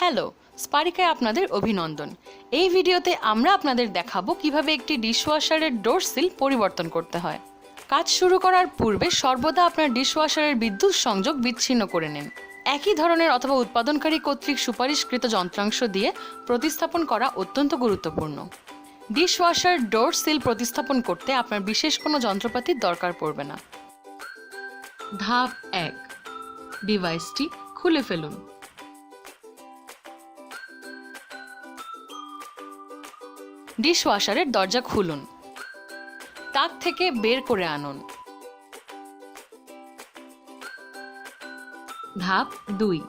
Hello স্পারিকায় আপনাদের অভিনন্দন। এই ভিডিওতে আমরা আপনাদের দেখাবো কীভাবে একটি ডিশওয়াশারের ডোর সিল পরিবর্তন করতে হয়। কাজ শুরু করার পূর্বে সর্বদা আপনার ডিশওয়াশারের বিদ্যুৎ সংযোগ বিচ্ছিন্ন করে নিন। একই ধরনের অথবা উৎপাদনকারী কর্তৃক সুপারিশকৃত যন্ত্রাংশ দিয়ে প্রতিস্থাপন করা অত্যন্ত গুরুত্বপূর্ণ। ডিশওয়াশার ডোর সিল প্রতিস্থাপন করতে আপনার বিশেষ কোনো যন্ত্রপাতির দরকার পড়বে না। ধাপ এক ডিভাইসটি খুলে ফেলুন। ডিশওয়াশারের দরজা খুলুন। তাক থেকে বের করে আনুন। ধাপ দুই।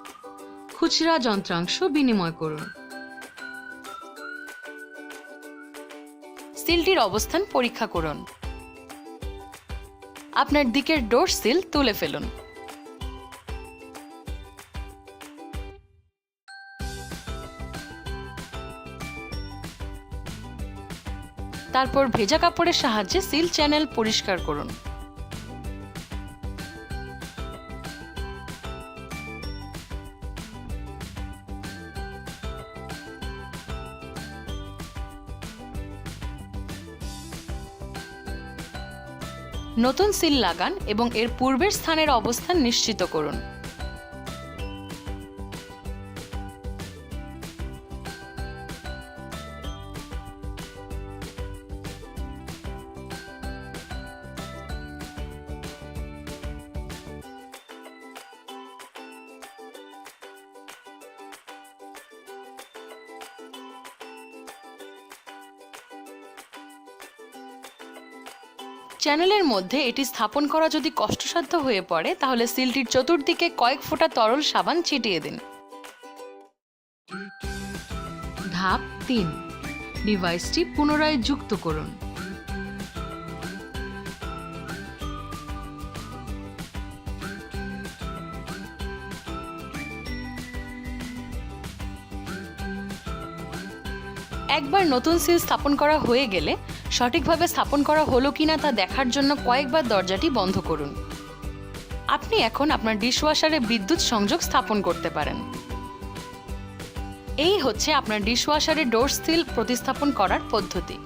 খুচরা যন্ত্রাংশ বিনিময় করুন। সিলটির অবস্থান পরীক্ষা করুন। আপনার দিকের ডোর সিল তুলে ফেলুন। তারপর ভেজা কাপড়ের সাহায্যে সিল চ্যানেল পরিষ্কার করুন। নতুন সিল লাগান এবং এর পূর্বের স্থানের অবস্থান নিশ্চিত করুন। চ্যানেলের মধ্যে এটি স্থাপন করা যদি কষ্টসাধ্য হয়ে পড়ে, তাহলে সিলটির চতুর্দিকে কয়েক ফোঁটা তরল সাবান ছিটিয়ে দিন। ধাপ তিন। ডিভাইসটি পুনরায় যুক্ত করুন। একবার নতুন সিল স্থাপন করা হয়ে গেলে সঠিকভাবে স্থাপন করা হলো কি না তা দেখার জন্য কয়েকবার দরজাটি বন্ধ করুন। আপনি এখন আপনার ডিশওয়াশারে বিদ্যুৎ সংযোগ স্থাপন করতে পারেন। এই হচ্ছে আপনার ডিশওয়াশারে ডোর সিল প্রতিস্থাপন করার পদ্ধতি।